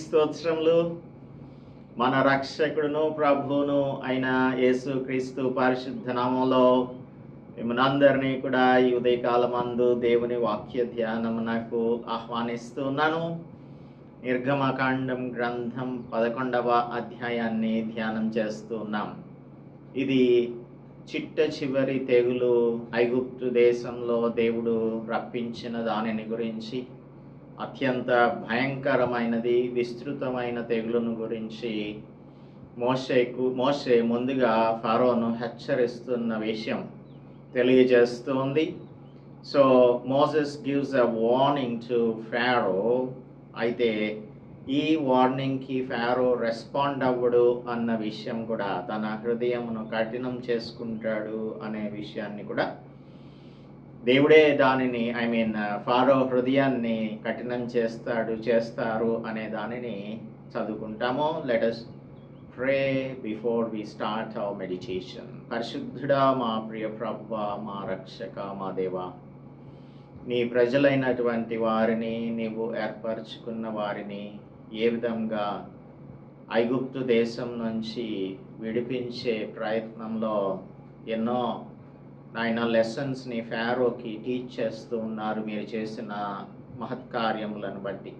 స్తోత్రములు మన రక్షకుడును ప్రభువును అయిన యేసు క్రీస్తు పరిశుద్ధ నామంలో మిమ్మల్ని కూడా ఈ ఉదయకాలమందు దేవుని వాక్య ధ్యానమునకు ఆహ్వానిస్తున్నాను నిర్గమకాండం గ్రంథం పదకొండవ అధ్యాయాన్ని ధ్యానం చేస్తున్నాం ఇది చిట్ట చివరి తెగులు ఐగుప్తు దేశంలో దేవుడు రప్పించిన దానిని గురించి. అత్యంత భయంకరమైనది విస్తృతమైన తెగులును గురించి మోషేకు మోషే ముందుగా ఫారోను హెచ్చరిస్తున్న విషయం తెలియజేస్తుంది. So Moses gives a warning to Pharaoh. అయితే ఈ వార్నింగ్కి ఫారో రెస్పాండ్ అవ్వడు అన్న విషయం కూడా తన హృదయమును కఠినం చేసుకుంటాడు అనే విషయాన్ని కూడా దేవుడే దానిని ఐ మీన్ uh, ఫారో హృదయాన్ని కఠినం చేస్తాడు చేస్తారు అనే దానిని చదువుకుంటాము. Let's pray before we start our meditation పరిశుద్ధుడా మా ప్రియ ప్రభ మా రక్షక మా దేవా నీ ప్రజలైనటువంటి వారిని నీవు ఏర్పరచుకున్న వారిని ఏ విధంగా ఐగుప్తు దేశం నుంచి విడిపించే ప్రయత్నంలో ఎన్నో నాయన లెసన్స్ని ఫారోకి టీచ్ చేస్తూ ఉన్నారు మీరు చేసిన మహత్కార్యములను బట్టి.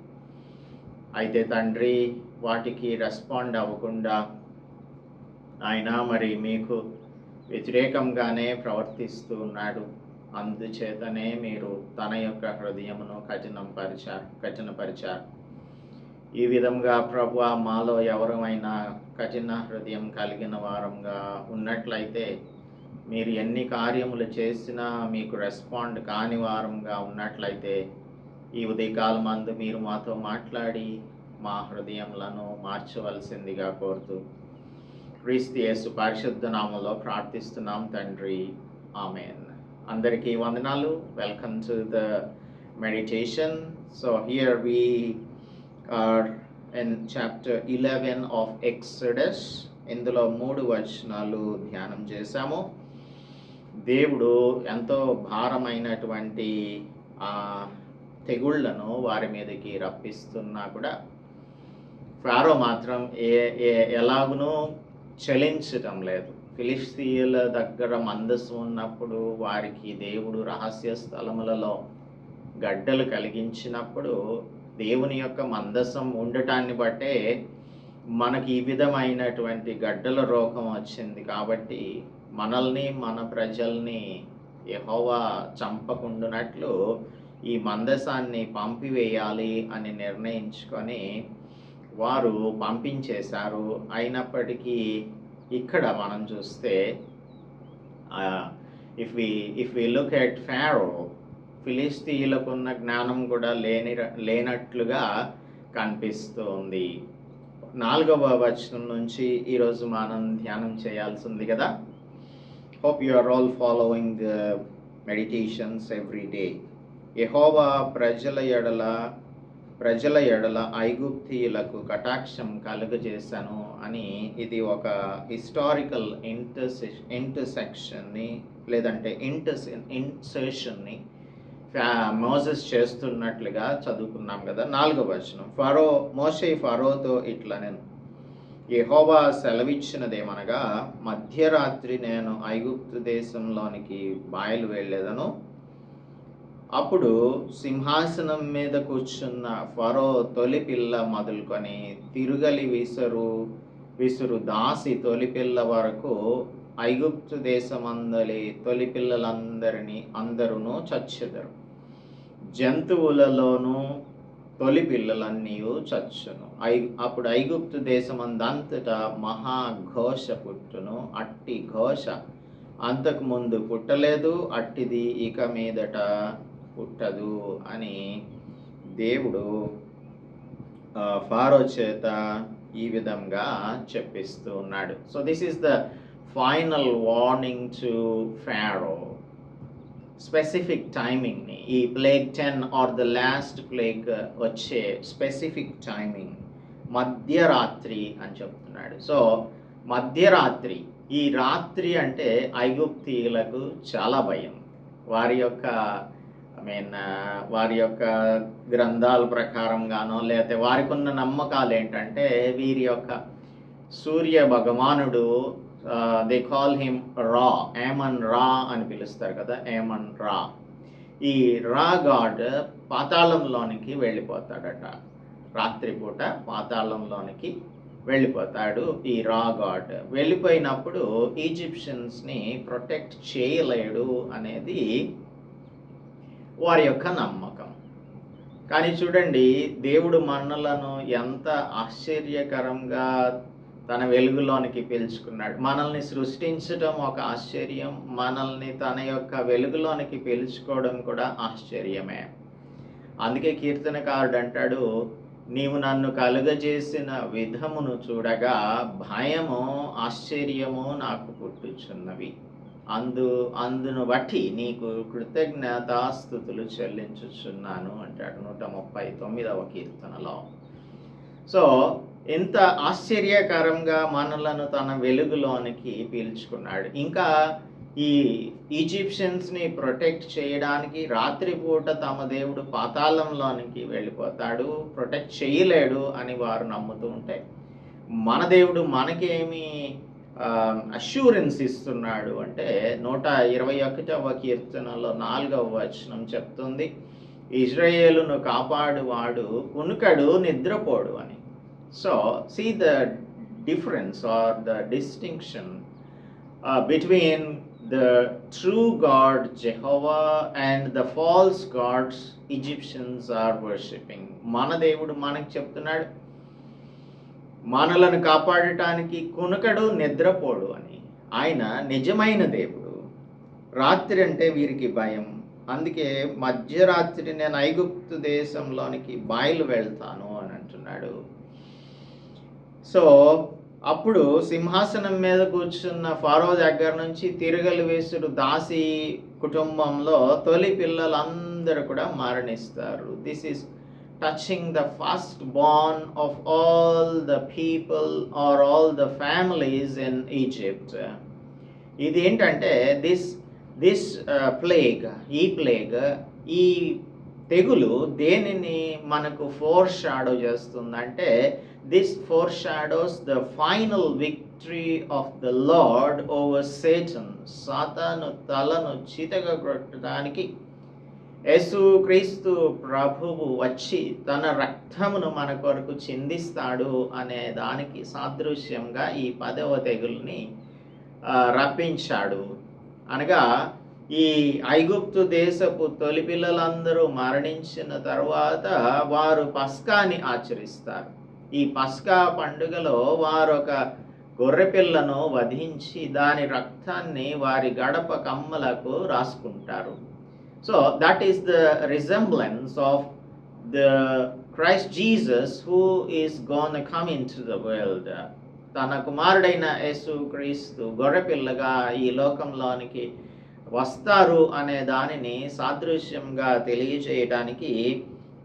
అయితే తండ్రి వాటికి రెస్పాండ్ అవ్వకుండా ఆయన మరి మీకు వ్యతిరేకంగానే ప్రవర్తిస్తూ ఉన్నాడు. అందుచేతనే మీరు తన యొక్క హృదయమును కఠినం పరిచారు కఠినపరిచారు. ఈ విధంగా ప్రభు మాలో ఎవరమైనా కఠిన హృదయం కలిగిన వారంగా ఉన్నట్లయితే మీరు ఎన్ని కార్యములు చేసినా మీకు రెస్పాండ్ కాని వారంగా ఉన్నట్లయితే ఈ ఉదయకాలం మందు మీరు మాతో మాట్లాడి మా హృదయములను మార్చవలసిందిగా కోరుతూ క్రీస్తు యేసు పరిశుద్ధ నామంలో ప్రార్థిస్తున్నాం తండ్రి. ఆమెన్. అందరికీ వందనాలు. Welcome to the meditation so here we are in chapter eleven of Exodus ఇందులో మూడు వచనాలు ధ్యానం చేశాము. దేవుడు ఎంతో భారమైనటువంటి తెగుళ్ళను వారి మీదకి రప్పిస్తున్నా కూడా ఫారో మాత్రం ఏ ఏ ఎలాగునూ చలించటం లేదు. ఫిలిస్తీన్ల దగ్గర మందస్సు ఉన్నప్పుడు వారికి దేవుడు రహస్య స్థలములలో గడ్డలు కలిగించినప్పుడు దేవుని యొక్క మందసం ఉండటాన్ని బట్టే మనకి ఈ విధమైనటువంటి గడ్డల రోగం వచ్చింది కాబట్టి మనల్ని మన ప్రజల్ని ఎహోవా చంపకుండునట్లు ఈ మందసాన్ని పంపివేయాలి అని నిర్ణయించుకొని వారు పంపించేశారు. అయినప్పటికీ ఇక్కడ మనం చూస్తే if we if we look at Pharaoh ఫిలిస్తీయులకు ఉన్న జ్ఞానం కూడా లేని లేనట్లుగా కనిపిస్తుంది నాలుగవ వచనం నుంచి ఈరోజు మనం ధ్యానం చేయాల్సింది కదా? Hope you are all following meditations every day యహోవా ప్రజల ఎడల ప్రజల ఎడల ఐగుప్తీయులకు కటాక్షం కలుగజేశాను అని ఇది ఒక హిస్టారికల్ ఇంటర్సె ఇంటర్సెక్షన్ని లేదంటే ఇంటర్స్ ఇన్సర్షన్ని మోసెస్ చేస్తున్నట్లుగా చదువుకున్నాం కదా నాలుగో వచనం. ఫరో మోషే ఫరోతో ఇట్లా నేను యహోవా సెలవిచ్చినదేమనగా మధ్యరాత్రి నేను ఐగుప్తు దేశంలోనికి బాయలు వెళ్ళేదను. అప్పుడు సింహాసనం మీద కూర్చున్న ఫరో తొలి పిల్ల మొదలుకొని తిరుగలి విసురు విసురు దాసి తొలి పిల్ల వరకు ఐగుప్తు దేశమందలి తొలి పిల్లలందరినీ అందరూ చచ్చెదరు. జంతువులలోనూ తొలి పిల్లలన్నీ చచ్చును. ఐ అప్పుడు ఐగుప్తు దేశమందంతటా మహాఘోష పుట్టును అట్టి ఘోష అంతకు ముందు పుట్టలేదు అట్టిది ఇక మీదట పుట్టదు అని దేవుడు ఫారో చేత ఈ విధంగా చెప్పిస్తూ ఉన్నాడు. So this is the final warning to Pharaoh specific టైమింగ్ని ఈ plague ten are the last plague వచ్చే స్పెసిఫిక్ టైమింగ్ మధ్యరాత్రి అని చెప్తున్నాడు. సో మధ్యరాత్రి ఈ రాత్రి అంటే ఐగుప్తీయులకు చాలా భయం. వారి యొక్క ఐ మీన్ వారి యొక్క గ్రంథాల ప్రకారంగానో లేకపోతే వారికి ఉన్న నమ్మకాలు ఏంటంటే వీరి యొక్క సూర్య భగవానుడు దే కాల్ హిమ్ రా ఏమన్ రా అని పిలుస్తారు కదా ఏమన్ రా ఈ రా గాడ్ పాతాళంలోనికి వెళ్ళిపోతాడట. రాత్రిపూట పాతాళంలోనికి వెళ్ళిపోతాడు ఈ రా గాడ్ వెళ్ళిపోయినప్పుడు ఈజిప్షియన్స్ని ప్రొటెక్ట్ చేయలేడు అనేది వారి యొక్క నమ్మకం. కానీ చూడండి దేవుడు మనలను ఎంత ఆశ్చర్యకరంగా తన వెలుగులోనికి పిలుచుకున్నాడు. మనల్ని సృష్టించడం ఒక ఆశ్చర్యం. మనల్ని తన యొక్క వెలుగులోనికి పిలుచుకోవడం కూడా ఆశ్చర్యమే. అందుకే కీర్తనకారుడు అంటాడు నీవు నన్ను కలుగజేసిన విధమును చూడగా భయము ఆశ్చర్యము నాకు పుట్టుచున్నవి. అందు అందును బట్టి నీకు కృతజ్ఞతాస్థుతులు చెల్లించుచున్నాను అంటాడు నూట ముప్పై తొమ్మిదవ కీర్తనలో. సో ఎంత ఆశ్చర్యకరంగా మనలను తన వెలుగులోనికి పీల్చుకున్నాడు. ఇంకా ఈ ఈజిప్షియన్స్ని ప్రొటెక్ట్ చేయడానికి రాత్రిపూట తమ దేవుడు పాతాళంలోనికి వెళ్ళిపోతాడు. ప్రొటెక్ట్ చేయలేడు అని వారు నమ్ముతూ ఉంటే మన దేవుడు మనకేమి అష్యూరెన్స్ ఇస్తున్నాడు అంటే నూట ఇరవై ఒకటవ కీర్తనలో నాలుగవ వచనం చెప్తుంది. ఇజ్రాయేలును కాపాడువాడు కునుకడు నిద్రపోడు అని. So see the difference or the distinction between the true God Jehovah and the false gods Egyptians are worshipping మన దేవుడు మనకు చెప్తున్నాడు మనలను కాపాడటానికి కునకడు నిద్రపోడు అని. ఆయన నిజమైన దేవుడు. రాత్రి అంటే వీరికి భయం. అందుకే మధ్యరాత్రి నేను ఐగుప్తు దేశంలోనికి బయలు వెళ్తాను అని అంటున్నాడు. సో అప్పుడు సింహాసనం మీద కూర్చున్న ఫారో దగ్గర నుంచి తిరగలి వేసుడు దాసి కుటుంబంలో తొలి పిల్లలందరూ కూడా మరణిస్తారు. This is touching the first born of all the people or all the families in Egypt ఇది ఏంటంటే దిస్ దిస్ ప్లేగ్ uh, ఈ ప్లేగ్ ఈ తెగులు దేనిని మనకు ఫోర్ షాడో చేస్తుందంటే this foreshadows the final victory of the Lord over Satan సాతాను తలను చితగ కొట్టడానికి యేసు క్రీస్తు ప్రభువు వచ్చి తన రక్తమును మన కొరకు చిందిస్తాడు అనే దానికి సాదృశ్యంగా ఈ పదవ తెగుల్ని రప్పించాడు. అనగా ఈ ఐగుప్తు దేశపు తొలి పిల్లలందరూ మరణించిన తర్వాత వారు పస్కాని ఆచరిస్తారు. ఈ పస్కా పండుగలో వారు ఒక గొర్రెపిల్లను వధించి దాని రక్తాన్ని వారి గడప కమ్మలకు రాసుకుంటారు. So that is the resemblance of the Christ Jesus who is gonna come in to the world తన కుమారుడైన యేసు క్రీస్తు గొర్రెపిల్లగా ఈ లోకంలోనికి వస్తారు అనే దానిని సాదృశ్యంగా తెలియచేయడానికి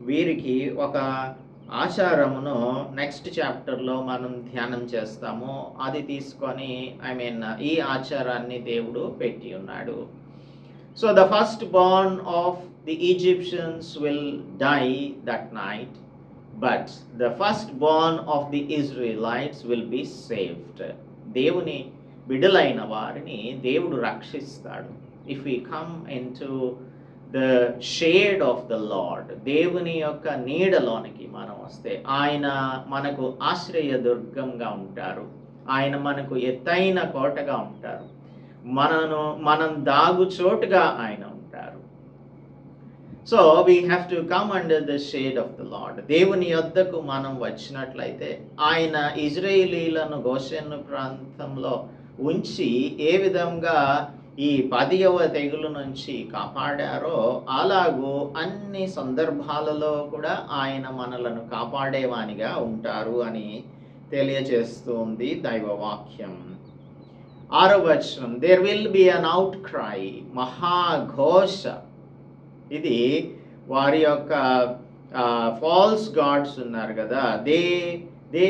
వీరికి ఒక ఆచారమును నెక్స్ట్ చాప్టర్లో మనం ధ్యానం చేస్తాము. అది తీసుకొని ఐ మీన్ ఈ ఆచారాన్ని దేవుడు పెట్టి ఉన్నాడు. So the first born of the Egyptians will die that night. But the first born of the Israelites will be saved దేవుని బిడలైన వారిని దేవుడు రక్షిస్తాడు. If you come in to the shade of the Lord దేవుని యొక్క నీడలోనికి మనం వస్తే ఆయన మనకు ఆశ్రయ దుర్గంగా ఉంటారు. ఆయన మనకు ఎత్తైన కోటగా ఉంటారు. మనను మనం దాగు చోటుగా ఆయన ఉంటారు so we have to come under the shade of the Lord దేవుని యొద్దకు మనం వచ్చినట్లయితే ఆయన ఇజ్రాయిలీలను గోషెన్ ప్రాంతంలో ఉంచి ఏ విధంగా ఈ పదియవ తెగులు నుంచి కాపాడారో అలాగూ అన్ని సందర్భాలలో కూడా ఆయన మనలను కాపాడేవానిగా ఉంటారు అని తెలియజేస్తుంది దైవవాక్యం. ఆరో వచనం there will be an outcry మహాఘోష ఇది వారి యొక్క ఫాల్స్ గాడ్స్ ఉన్నారు కదా. They they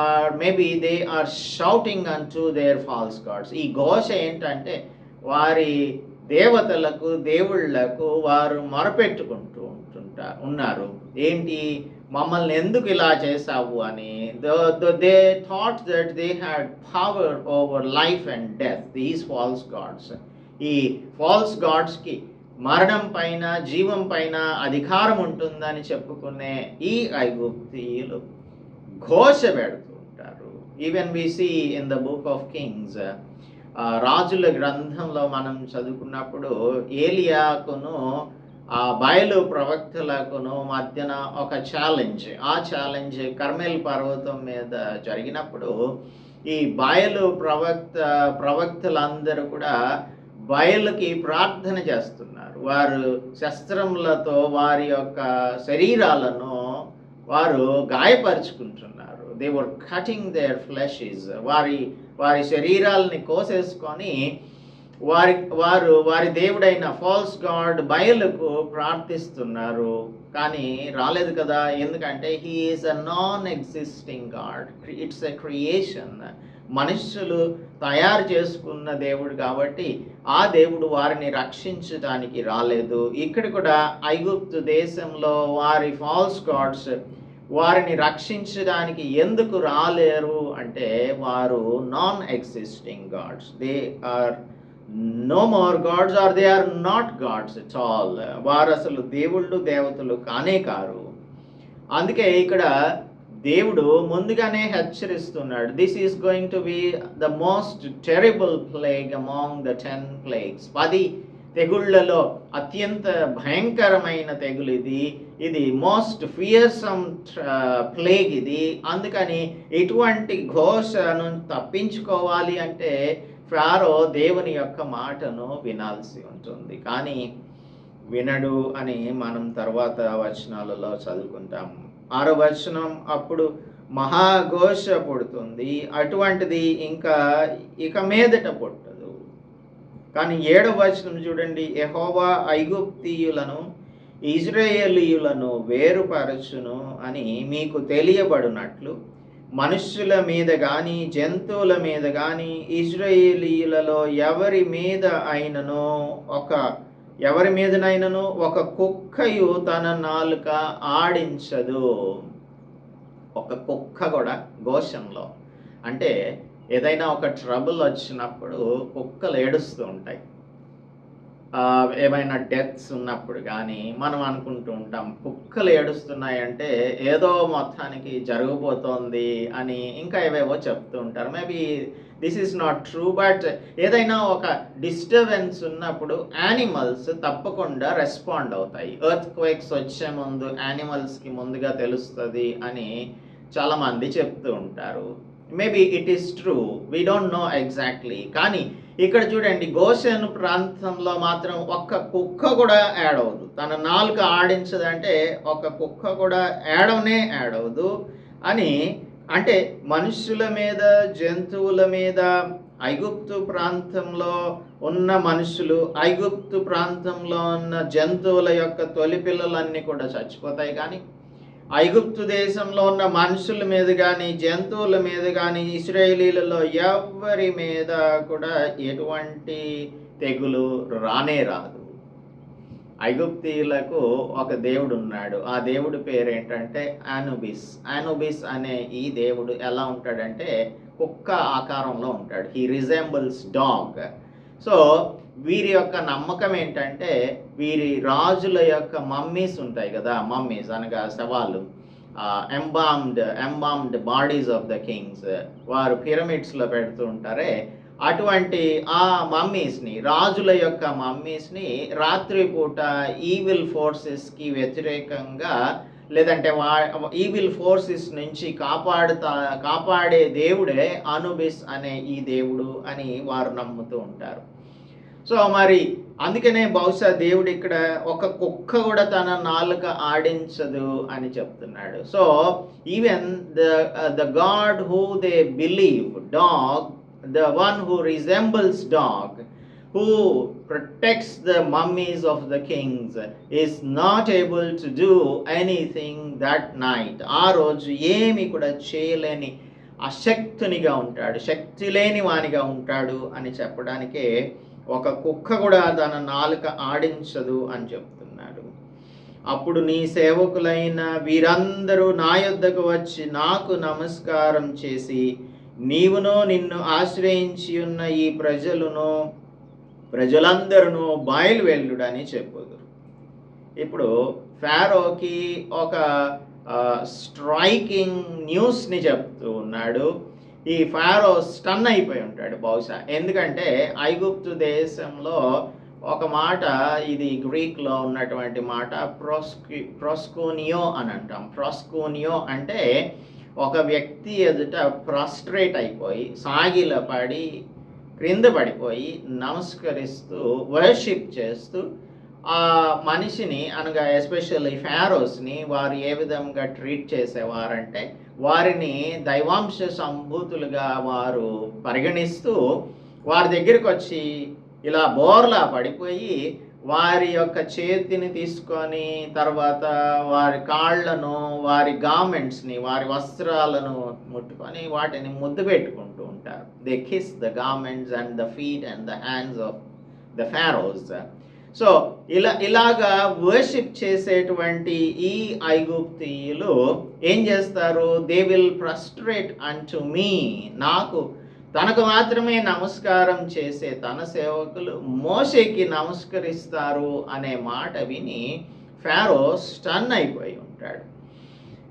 are maybe they are shouting unto their false gods ఈ ఘోష ఏంటంటే వారి దేవతలకు దేవుళ్ళకు వారు మొరపెట్టుకుంటూ ఉంటుంటా ఉన్నారు. ఏంటి? మమ్మల్ని ఎందుకు ఇలా చేసావు అని. They thought that they had power over life and death these false gods ఈ ఫాల్స్ గాడ్స్కి మరణం పైన జీవం పైన అధికారం ఉంటుందని చెప్పుకునే ఈ ఐగుప్తీయులు ఘోష పెడుతూ ఉంటారు. Even we see in the book of Kings రాజుల గ్రంథంలో మనం చదువుకున్నప్పుడు ఏలియాకును ఆ బయలు ప్రవక్తలకును మధ్యన ఒక ఛాలెంజ్ ఆ ఛాలెంజ్ కర్మేల్ పర్వతం మీద జరిగినప్పుడు ఈ బయలు ప్రవక్త ప్రవక్తలందరూ కూడా బయలుకి ప్రార్థన చేస్తున్నారు. వారు శస్త్రములతో వారి యొక్క శరీరాలను వారు గాయపరుచుకుంటున్నారు. They were cutting their flesh వారి వారి శరీరాలని కోసేసుకొని వారి వారు వారి దేవుడైన ఫాల్స్ గాడ్ బయలుకు ప్రార్థిస్తున్నారు. కానీ రాలేదు కదా. ఎందుకంటే he is a non existing god it's a creation మనుష్యులు తయారు చేసుకున్న దేవుడు కాబట్టి ఆ దేవుడు వారిని రక్షించడానికి రాలేదు. ఇక్కడ కూడా ఐగుప్తు దేశంలో వారి ఫాల్స్ గాడ్స్ వారిని రక్షించడానికి ఎందుకు రాలేరు అంటే వారు non existing gods they are no more gods or they are not gods it's all వారు అసలు దేవుళ్ళు దేవతలు కానే కారు. అందుకే ఇక్కడ దేవుడు ముందుగానే హెచ్చరిస్తున్నాడు. This is going to be the most terrible plague among the ten plagues పది తెగుళ్ళలో అత్యంత భయంకరమైన తెగులు ఇది. ఇది మోస్ట్ ఫియర్సమ్ ప్లేగ్ ఇది. అందుకని ఇటువంటి ఘోషను తప్పించుకోవాలి అంటే ఫారో దేవుని యొక్క మాటను వినాల్సి ఉంటుంది. కానీ వినడు అని మనం తర్వాత వచనాలలో చదువుకుంటాము. ఆరో వచనం అప్పుడు మహాఘోష పుడుతుంది. అటువంటిది ఇంకా ఇక మీదట పుట్టదు. కానీ ఏడవ వచనం చూడండి. ఎహోవా ఐగుప్తీయులను ఇజ్రాయేలీయులను వేరుపరచును అని మీకు తెలియబడినట్లు మనుష్యుల మీద కానీ జంతువుల మీద కానీ ఇజ్రాయేలీయులలో ఎవరి మీద అయినను ఒక ఎవరి మీదనైనను ఒక కుక్కయు తన నాలుక ఆడించదు. ఒక కుక్క కూడా ఘోషంలో అంటే ఏదైనా ఒక ట్రబుల్ వచ్చినప్పుడు కుక్కలు ఏడుస్తూ ఉంటాయి. ఏమైనా డెత్స్ ఉన్నప్పుడు కానీ మనం అనుకుంటూ ఉంటాం కుక్కలు ఏడుస్తున్నాయంటే ఏదో మొత్తానికి జరగబోతోంది అని ఇంకా ఏవేవో చెప్తూ ఉంటారు. Maybe this is not true but ఏదైనా ఒక డిస్టర్బెన్స్ ఉన్నప్పుడు యానిమల్స్ తప్పకుండా రెస్పాండ్ అవుతాయి. ఎర్త్ క్వేక్స్ వచ్చే ముందు యానిమల్స్కి ముందుగా తెలుస్తుంది అని చాలామంది చెప్తూ ఉంటారు. Maybe it is true we don't know exactly కానీ ఇక్కడ చూడండి గోసేను ప్రాంతంలో మాత్రం ఒక్క కుక్క కూడా యాడ్ అవ్వదు. తన నాలుక ఆడించదంటే ఒక కుక్క కూడా యాడవనే యాడ్ అవ్వదు అని అంటే మనుషుల మీద జంతువుల మీద ఐగుప్తు ప్రాంతంలో ఉన్న మనుషులు ఐగుప్తు ప్రాంతంలో ఉన్న జంతువుల యొక్క తొలి పిల్లలన్నీ కూడా చచ్చిపోతాయి. కానీ ఐగుప్తు దేశంలో ఉన్న మనుషుల మీద కానీ జంతువుల మీద కానీ ఇస్రాయేలీలలో ఎవరి మీద కూడా ఎటువంటి తెగులు రానే రాదు. ఐగుప్తీయులకు ఒక దేవుడు ఉన్నాడు. ఆ దేవుడి పేరు ఏంటంటే అనుబిస్. అనుబిస్ అనే ఈ దేవుడు ఎలా ఉంటాడంటే కుక్క ఆకారంలో ఉంటాడు. హీ రిజెంబుల్స్ డాగ్ సో వీరి యొక్క నమ్మకం ఏంటంటే వీరి రాజుల యొక్క మమ్మీస్ ఉంటాయి కదా మమ్మీస్ అనగా శవాలు. Embalmed embalmed bodies of the kings వారు పిరమిడ్స్లో పెడుతూ ఉంటారే. అటువంటి ఆ మమ్మీస్ని రాజుల యొక్క మమ్మీస్ని రాత్రిపూట ఈవిల్ ఫోర్సెస్కి వ్యతిరేకంగా లేదంటే వా ఈవిల్ ఫోర్సెస్ నుంచి కాపాడుతా కాపాడే దేవుడే అనుబిస్ అనే ఈ దేవుడు అని వారు నమ్ముతూ ఉంటారు. సో మరి అందుకనే బహుశా దేవుడు ఇక్కడ ఒక కుక్క కూడా తన నాలుక ఆడించదు అని చెప్తున్నాడు. So even the the god who they believe dog the one who resembles dog who protects the mummies of the kings is not able to do anything that night ఆ రోజు ఏమి కూడా చేయలేని అశక్తునిగా ఉంటాడు శక్తి లేని వానిగా ఉంటాడు అని చెప్పడానికే ఒక కుక్క కూడా తన నాలుక ఆడించదు అని చెప్తున్నాడు. అప్పుడు నీ సేవకులైన వీరందరూ నా యొద్దకు వచ్చి నాకు నమస్కారం చేసి నీవును నిన్ను ఆశ్రయించి ఉన్న ఈ ప్రజలను ప్రజలందరూ బయలువెళ్ళుడని చెప్పుదురు. ఇప్పుడు ఫారోకి ఒక స్ట్రైకింగ్ న్యూస్ని చెప్తూ ఉన్నాడు. ఈ ఫారో స్టన్ అయిపోయి ఉంటాడు బహుశా. ఎందుకంటే ఐగుప్తు దేశంలో ఒక మాట ఇది గ్రీక్లో ఉన్నటువంటి మాట ప్రోస్కి ప్రోస్కోనియో అని అంటాం. ప్రోస్కోనియో అంటే ఒక వ్యక్తి ఎదుట ప్రాస్ట్రేట్ అయిపోయి సాగిల పడి క్రింద పడిపోయి నమస్కరిస్తూ వర్షిప్ చేస్తూ ఆ మనిషిని అనగా ఎస్పెషల్లీ ఫారోస్ని వారు ఏ విధంగా ట్రీట్ చేసేవారంటే వారిని దైవాంశ సంభూతులుగా వారు పరిగణిస్తూ వారి దగ్గరికి వచ్చి ఇలా బోర్లా పడిపోయి వారి యొక్క చేతిని తీసుకొని తర్వాత వారి కాళ్ళను వారి గార్మెంట్స్ని వారి వస్త్రాలను ముట్టుకొని వాటిని ముద్దు పెట్టుకుంటూ ఉంటారు. They kiss the garments and the feet and the hands of the Pharaohs so ఇలా ఇలాగా వర్షిప్ చేసేటువంటి ఈ ఐగుప్తియులు ఏం చేస్తారు? దే విల్ ప్రస్ట్రేట్ అంటు మీ నాకు తనకు మాత్రమే నమస్కారం చేసే తన సేవకులు మోషేకి నమస్కరిస్తారు అనే మాట విని ఫారో స్టన్ అయిపోయి ఉంటాడు.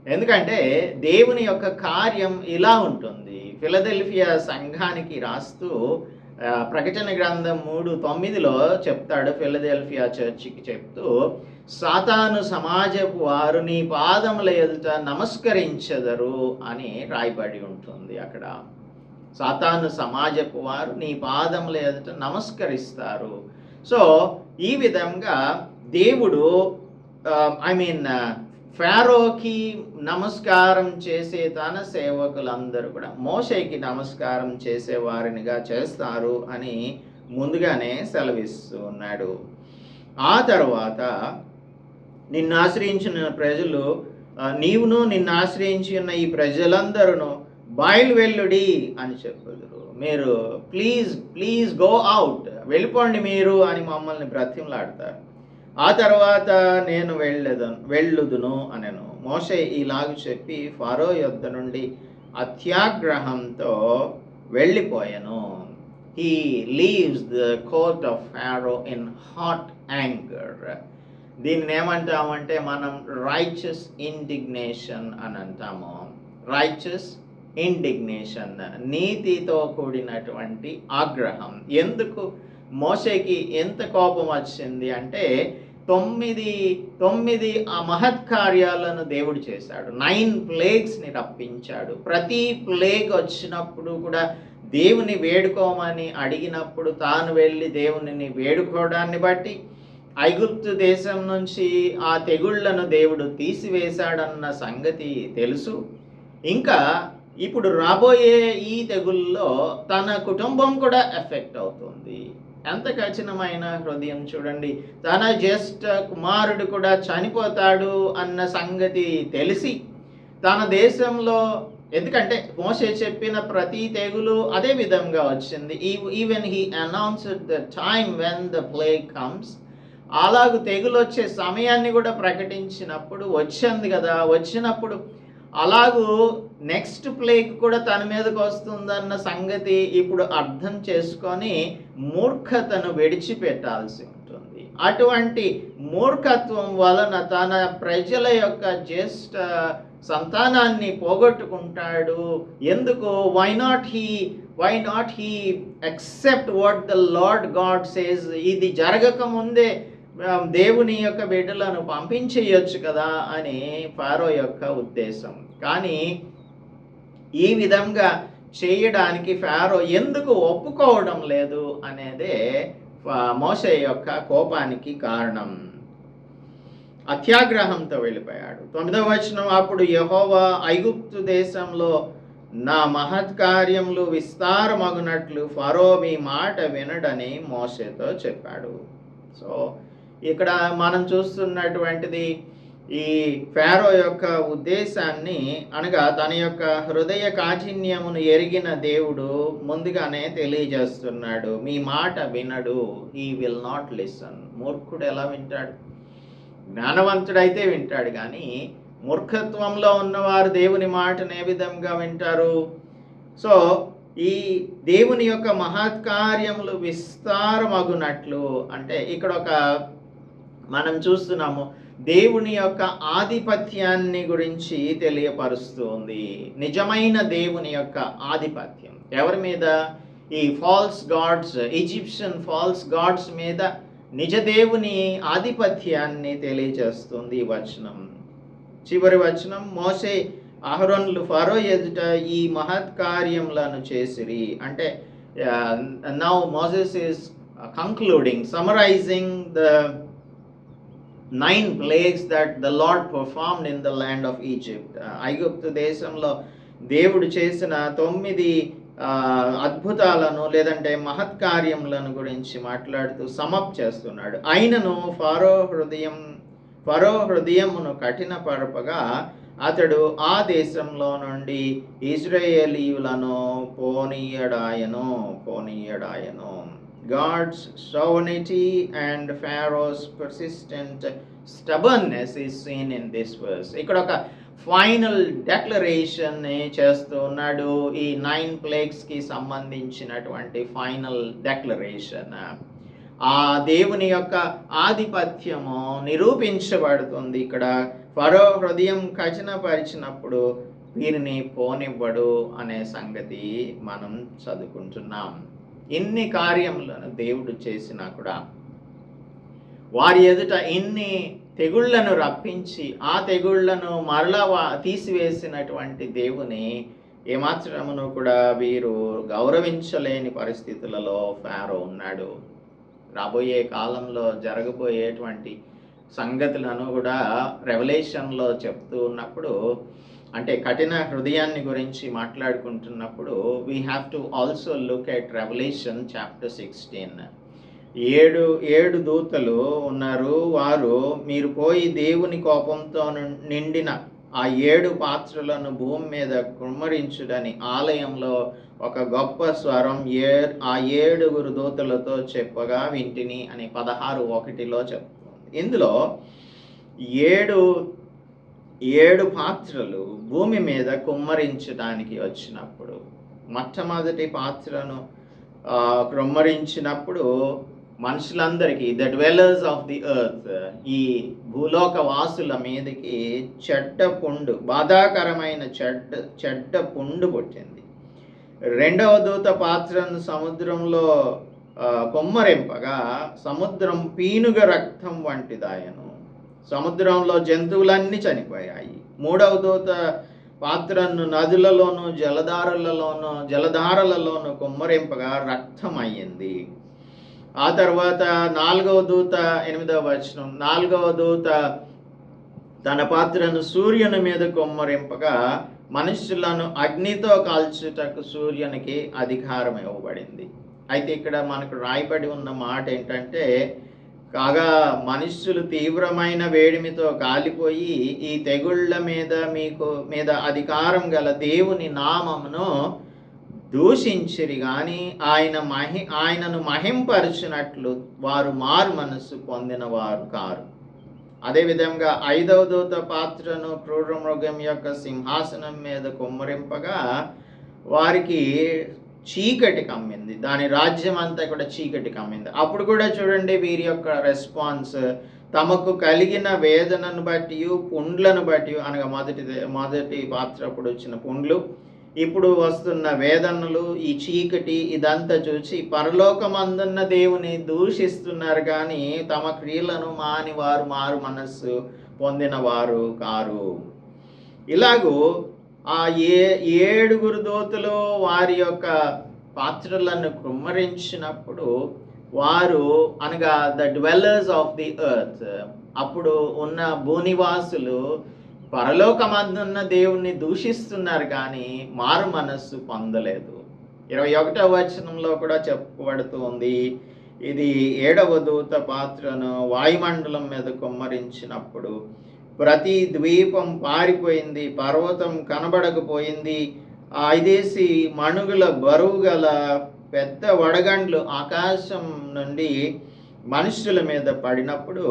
ఎందుకంటే దేవుని యొక్క కార్యం ఇలా ఉంటుంది. ఫిలదెల్ఫియా సంఘానికి రాస్తూ ప్రకటన గ్రంథం మూడు తొమ్మిదిలో చెప్తాడు ఫిలదెల్ఫియా చర్చికి చెప్తూ సాతాను సమాజపు వారు నీ పాదముల ఎదుట నమస్కరించెదరు అని రాయబడి ఉంటుంది అక్కడ. సాతాను సమాజపు వారు నీ పాదముల ఎదుట నమస్కరిస్తారు. సో ఈ విధంగా దేవుడు ఐ మీన్ ఫారోకి నమస్కారం చేసే తన సేవకులందరూ కూడా మోషేకి నమస్కారం చేసేవారినిగా చేస్తారు అని ముందుగానే సెలవిస్తూ ఉన్నాడు. ఆ తర్వాత నిన్ను ఆశ్రయించిన ప్రజలు నీవును నిన్ను ఆశ్రయించి ఉన్న ఈ ప్రజలందరూ బయలువెల్లుడి అని చెప్పుదురు. మీరు ప్లీజ్ ప్లీజ్ గో అవుట్ వెళ్ళిపోండి మీరు అని మమ్మల్ని బ్రతిమలాడతారు. ఆ తర్వాత నేను వెళ్ళదను వెళ్ళుదును అనెను. మోసే ఇలాగ చెప్పి ఫారో యొద్ద నుండి అత్యాగ్రహంతో వెళ్ళిపోయాను. He leaves the court of Pharaoh in hot anger దీన్ని ఏమంటామంటే మనం రైచస్ ఇండిగ్నేషన్ అని అంటాము. రైచస్ ఇండిగ్నేషన్ నీతితో కూడినటువంటి ఆగ్రహం. ఎందుకు? మోషేకి ఎంత కోపం వచ్చింది అంటే తొమ్మిది తొమ్మిది ఆ మహత్కార్యాలను దేవుడు చేశాడు. నైన్ ప్లేగ్స్ని రప్పించాడు. ప్రతి ప్లేగ్ వచ్చినప్పుడు కూడా దేవుని వేడుకోమని అడిగినప్పుడు తాను వెళ్ళి దేవునిని వేడుకోవడాన్ని బట్టి ఐగుప్తు దేశం నుంచి ఆ తెగుళ్ళను దేవుడు తీసివేశాడన్న సంగతి తెలుసు. ఇంకా ఇప్పుడు రాబోయే ఈ తెగుల్లో తన కుటుంబం కూడా ఎఫెక్ట్ అవుతుంది. ఎంత కఠినమైన హృదయం చూడండి. తన జ్యేష్ఠ కుమారుడు కూడా చనిపోతాడు అన్న సంగతి తెలిసి తన దేశంలో ఎందుకంటే మోసే చెప్పిన ప్రతి తెగులు అదే విధంగా వచ్చింది. Even he announced the time when the plague comes. అలాగ తెగులు వచ్చే సమయాన్ని కూడా ప్రకటించినప్పుడు వచ్చింది కదా వచ్చినప్పుడు అలాగూ నెక్స్ట్ ప్లేగ్ కూడా తన మీదకి వస్తుందన్న సంగతి ఇప్పుడు అర్థం చేసుకొని మూర్ఖతను విడిచిపెట్టాల్సి ఉంటుంది. అటువంటి మూర్ఖత్వం వలన తన ప్రజల యొక్క జ్యేష్ఠ సంతానాన్ని పోగొట్టుకుంటాడు. ఎందుకు? Why not he why not he accept what the Lord God says ఇది జరగక ముందే దేవుని యొక్క బిడ్డలను పంపించేయొచ్చు కదా అని ఫారో యొక్క ఉద్దేశం. కానీ ఈ విధంగా చేయడానికి ఫారో ఎందుకు ఒప్పుకోవడం లేదు? అనేదే ఫా- మోషే యొక్క కోపానికి కారణం. అత్యాగ్రహంతో వెళ్ళిపోయాడు. తొమ్మిదవ వచనం అప్పుడు యహోవా ఐగుప్తు దేశంలో నా మహత్కార్యములు విస్తారమగునట్లు ఫరో మీ మాట వినడని మోషేతో చెప్పాడు. సో ఇక్కడ మనం చూస్తున్నటువంటిది ఈ ఫారో యొక్క ఉద్దేశాన్ని అనగా తన యొక్క హృదయ కాఠిన్యమును ఎరిగిన దేవుడు ముందుగానే తెలియజేస్తున్నాడు మీ మాట వినడు ఈ విల్ నాట్ లిసన్ మూర్ఖుడు ఎలా వింటాడు? జ్ఞానవంతుడైతే వింటాడు కానీ మూర్ఖత్వంలో ఉన్నవారు దేవుని మాటను ఏ విధంగా వింటారు? సో ఈ దేవుని యొక్క మహత్కార్యములు విస్తారమగునట్లు అంటే ఇక్కడ ఒక మనం చూస్తున్నాము దేవుని యొక్క ఆధిపత్యాన్ని గురించి తెలియపరుస్తుంది. నిజమైన దేవుని యొక్క ఆధిపత్యం. ఎవరి మీద? ఈ false gods Egyptian false gods మీద నిజ దేవుని ఆధిపత్యాన్ని తెలియజేస్తుంది ఈ వచనం. చివరి వచనం మోసే అహరోన్లు ఫరో ఎదుట ఈ మహత్కార్యములను చేసిరి. అంటే now Moses is concluding summarising the nine plagues that the Lord performed in the land of Egypt ఐగుప్తు దేశంలో దేవుడు చేసిన తొమ్మిది అద్భుతాలను లేదంటే మహత్కార్యములను గురించి మాట్లాడుతూ సమప్ చేస్తున్నాడు. ఆయనను ఫారో హృదయం ఫరో హృదయమును కఠినపరపగా అతడు ఆ దేశంలో నుండి ఇజ్రాయేలీయులను పోనీయడాయను పోనీయడాయను. God's sovereignty and Pharaoh's persistent stubbornness is seen in this verse. ఇక్కడ ఒక ఫైనల్ డెక్లరేషన్ చేస్తూ ఉన్నాడు. ఈ నైన్ ప్లేగ్స్కి సంబంధించినటువంటి ఫైనల్ డెక్లరేషన్ ఆ దేవుని యొక్క ఆధిపత్యము నిరూపించబడుతుంది. ఇక్కడ ఫరో హృదయం కఠినపరిచినప్పుడు వీరిని పోనివ్వడు అనే సంగతి మనం చదువుకుంటున్నాం. ఇన్ని కార్యములను దేవుడు చేసినా కూడా వారి ఎదుట ఇన్ని తెగుళ్ళను రప్పించి ఆ తెగుళ్ళను మరలా తీసివేసినటువంటి దేవుని ఏమాత్రమును కూడా వీరు గౌరవించలేని పరిస్థితులలో ఫారో ఉన్నాడు. రాబోయే కాలంలో జరగబోయేటువంటి సంగతులను కూడా రెవల్యూషన్లో చెప్తూ ఉన్నప్పుడు అంటే కఠిన హృదయాన్ని గురించి మాట్లాడుకుంటున్నప్పుడు we have to also look at Revelation chapter sixteen ఏడు ఏడు దూతలు ఉన్నారు. వారు మీరు పోయి దేవుని కోపంతో నిండిన ఆ ఏడు పాత్రలను భూమి మీద కుమ్మరించుడని ఆలయంలో ఒక గొప్ప స్వరం ఏ ఆ ఏడుగురు దూతలతో చెప్పగా వింటిని అని పదహారు ఒకటిలో చెప్తుంది. ఇందులో ఏడు ఏడు పాత్రలు భూమి మీద కుమ్మరించడానికి వచ్చినప్పుడు మొట్టమొదటి పాత్రను కుమ్మరించినప్పుడు మనుషులందరికీ the dwellers of the earth ఈ భూలోక వాసుల మీదకి చెడ్డ పుండు బాధాకరమైన చెడ్డ చెడ్డ పుండు పుట్టింది. రెండవ దూత పాత్రను సముద్రంలో కొమ్మరింపగా సముద్రం పీనుగ రక్తం వంటిదాయను. సముద్రంలో జంతువులన్నీ చనిపోయాయి. మూడవ దూత పాత్రను నదులలోను జలధారలలోను జలధారలలోను కుమ్మరింపగా రక్తం అయ్యింది ఆ తర్వాత నాలుగవ దూత ఎనిమిదవ వచనం నాలుగవ దూత తన పాత్రను సూర్యుని మీద కుమ్మరింపగా మనుషులను అగ్నితో కాల్చుటకు సూర్యునికి అధికారం ఇవ్వబడింది అయితే ఇక్కడ మనకు రాయబడి ఉన్న మాట ఏంటంటే కాగా మనుష్యులు తీవ్రమైన వేడిమితో కాలిపోయి ఈ తెగుళ్ళ మీద మీకు మీద అధికారం గల దేవుని నామమును దూషించిరి కానీ ఆయన మహి ఆయనను మహింపరచినట్లు వారు మారు మనస్సు పొందిన వారు కారు అదేవిధంగా ఐదవ దూత పాత్రను క్రూర మృగం యొక్క సింహాసనం మీద కుమ్మరింపగా వారికి చీకటి కమ్మింది. దాని రాజ్యం అంతా కూడా చీకటి కమ్మింది. అప్పుడు కూడా చూడండి వీరి యొక్క రెస్పాన్స్ తమకు కలిగిన వేదనను బట్టి పుండ్లను బట్టి అనగా మొదటి మొదటి పాత్ర అప్పుడు వచ్చిన పుండ్లు. ఇప్పుడు వస్తున్న వేదనలు ఈ చీకటి ఇదంతా చూసి పరలోకమందున్న దేవుని దూషిస్తున్నారు కానీ తమ క్రియలను మాని వారు మారు మనస్సు పొందిన వారు కారు. ఇలాగూ ఆ ఏ ఏడుగురు దోతులు వారి యొక్క పాత్రలను కుమ్మరించినప్పుడు వారు అనగా the dwellers of the earth అప్పుడు ఉన్న భూనివాసులు పరలోకమందున్న దేవుణ్ణి దూషిస్తున్నారు కానీ మారు మనస్సు పొందలేదు. ఇరవై ఒకటవ వచనంలో కూడా చెప్పబడుతుంది ఇది ఏడవ దూత పాత్రను వాయుమండలం మీద కుమ్మరించినప్పుడు ప్రతి ద్వీపం పారిపోయింది పర్వతం కనబడకపోయింది. ఆ ఐదేసి మణుగుల బరువు గల పెద్ద వడగండ్లు ఆకాశం నుండి మనుషుల మీద పడినప్పుడు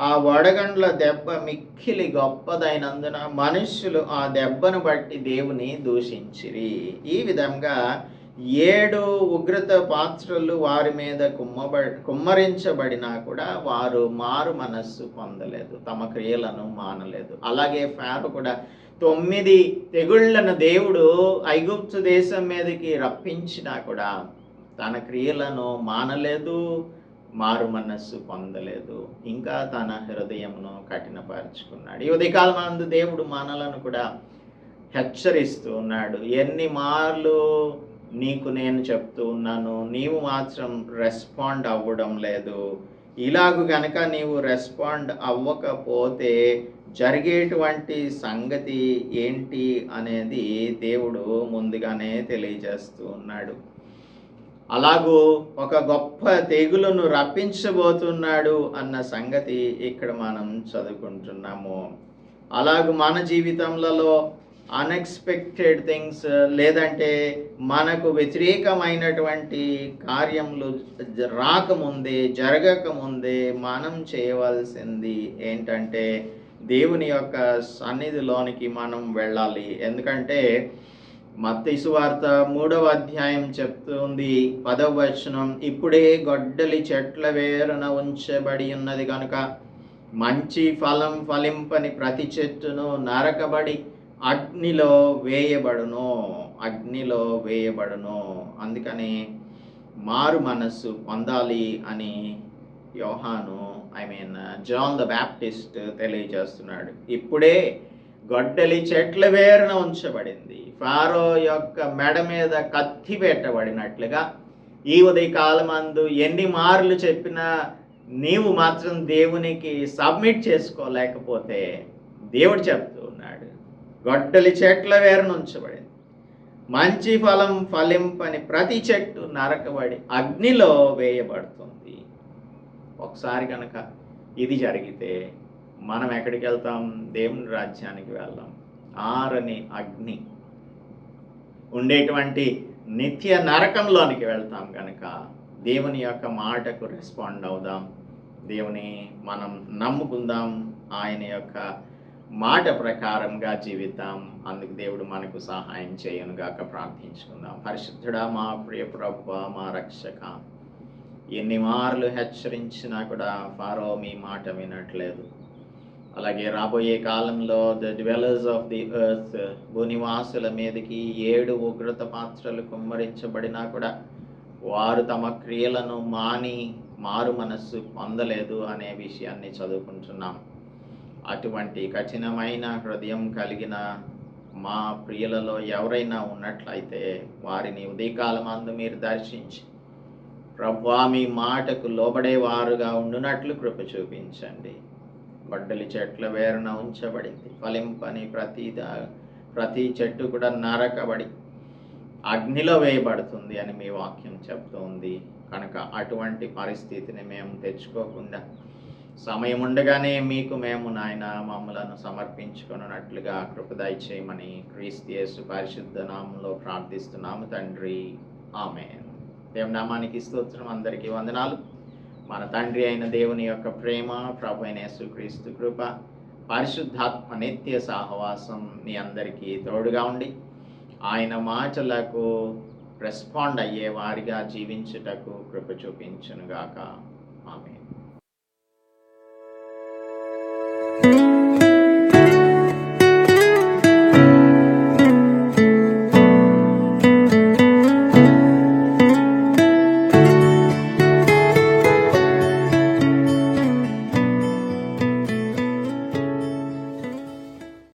ఆ వడగండ్ల దెబ్బ మిక్కిలి గొప్పదైనందున మనుష్యులు ఆ దెబ్బను బట్టి దేవుని దూషించిరి. ఈ విధంగా ఏడు ఉగ్రత పాత్రలు వారి మీద కుమ్మబ కుమ్మరించబడినా కూడా వారు మారు మనస్సు పొందలేదు తమ క్రియలను మానలేదు. అలాగే ఫారో కూడా తొమ్మిది తెగుళ్ళను దేవుడు ఐగుప్తు దేశం మీదకి రప్పించినా కూడా తన క్రియలను మానలేదు మారు మనస్సు పొందలేదు ఇంకా తన హృదయమును కఠినపరుచుకున్నాడు. ఈ ఉదయకాలం అందు దేవుడు మనలను కూడా హెచ్చరిస్తూ ఉన్నాడు. ఎన్ని మార్లు నీకు నేను చెప్తూ ఉన్నాను నీవు మాత్రం రెస్పాండ్ అవ్వడం లేదు. ఇలాగ గనక నీవు రెస్పాండ్ అవ్వకపోతే జరిగేటువంటి సంగతి ఏంటి అనేది దేవుడు ముందుగానే తెలియజేస్తూ ఉన్నాడు. అలాగూ ఒక గొప్ప తెగులను రప్పించబోతున్నాడు అన్న సంగతి ఇక్కడ మనం చదువుకుంటున్నాము. అలాగూ మన జీవితంలో అన్ఎక్స్పెక్టెడ్ థింగ్స్ uh, లేదంటే మనకు వ్యతిరేకమైనటువంటి కార్యములు రాకముందే జరగకముందే మనం చేయవలసింది ఏంటంటే దేవుని యొక్క సన్నిధిలోనికి మనం వెళ్ళాలి. ఎందుకంటే మత్తయి వార్త మూడవ అధ్యాయం చెప్తుంది పదవ వచనం ఇప్పుడే గొడ్డలి చెట్ల వేరున ఉంచబడి ఉన్నది కనుక మంచి ఫలం ఫలింపని ప్రతి చెట్టును నరకబడి అగ్నిలో వేయబడును అగ్నిలో వేయబడును. అందుకని మారు మనస్సు పొందాలి అని యోహాను I mean John the Baptist తెలియజేస్తున్నాడు. ఇప్పుడే గొడ్డలి చెట్ల వేరున ఉంచబడింది. ఫారో యొక్క మెడ మీద కత్తి పెట్టబడినట్లుగా ఈ ఉదయకాలమందు ఎన్ని మార్లు చెప్పినా నీవు మాత్రం దేవునికి సబ్మిట్ చేసుకోలేకపోతే దేవుడు చెప్తూ ఉన్నాడు. గొడ్డలి చెట్ల వేరనుంచబడింది మంచి ఫలం ఫలింపని ప్రతి చెట్టు నరకబడి అగ్నిలో వేయబడుతుంది. ఒకసారి కనుక ఇది జరిగితే మనం ఎక్కడికి వెళ్తాం? దేవుని రాజ్యానికి వెళ్దాం. ఆరని అగ్ని. ఉండేటువంటి నిత్య నరకంలోనికి వెళ్తాం కనుక దేవుని యొక్క మాటకు రెస్పాండ్ అవుదాం. దేవుని మనం నమ్ముకుందాం. ఆయన యొక్క మాట ప్రకారంగా జీవితాం అందుకు దేవుడు మనకు సహాయం చేయనుగాక ప్రార్థించుకుందాం. పరిశుద్ధుడా మా ప్రియ ప్రభు మా రక్షక. ఎన్ని మార్లు హెచ్చరించినా కూడా ఫారో మీ మాట వినట్లేదు. అలాగే రాబోయే కాలంలో the dwellers of the earth భూనివాసుల మీదకి ఏడు ఉగ్రత పాత్రలు కుమ్మరించబడినా కూడా వారు తమ క్రియలను మాని మారు మనస్సు పొందలేదు అనే విషయాన్ని చదువుకుంటున్నాం. అటువంటి కఠినమైన హృదయం కలిగిన మా ప్రియులలో ఎవరైనా ఉన్నట్లయితే వారిని ఉదయకాలమందు మీరు దర్శించి ప్రభా మీ మాటకు లోబడేవారుగా ఉండునట్లు కృప చూపించండి. బడ్డలి చెట్ల వేరున ఉంచబడింది. ఫలింపని ప్రతి ప్రతి చెట్టు కూడా నరకబడి అగ్నిలో వేయబడుతుంది అని మీ వాక్యం చెప్తోంది. కనుక అటువంటి పరిస్థితిని మేము తెచ్చుకోకుండా సమయం ఉండగానే మీకు మేము నాయన మమ్మలను సమర్పించుకున్నట్లుగా కృపదయ చేయమని క్రీస్తు పరిశుద్ధ నామంలో ప్రార్థిస్తున్నాము తండ్రి. ఆమె దేవనామానికి స్తోత్రం. అందరికీ వందనాలు. మన తండ్రి అయిన దేవుని యొక్క ప్రేమ ప్రభు అయిన యేసుక్రీస్తు కృప పరిశుద్ధాత్మ నిత్య సహవాసం మీ అందరికీ తోడుగా ఉండి ఆయన మాటలకు రెస్పాండ్ అయ్యే వారిగా జీవించుటకు కృప చూపించునుగాక. ఆమె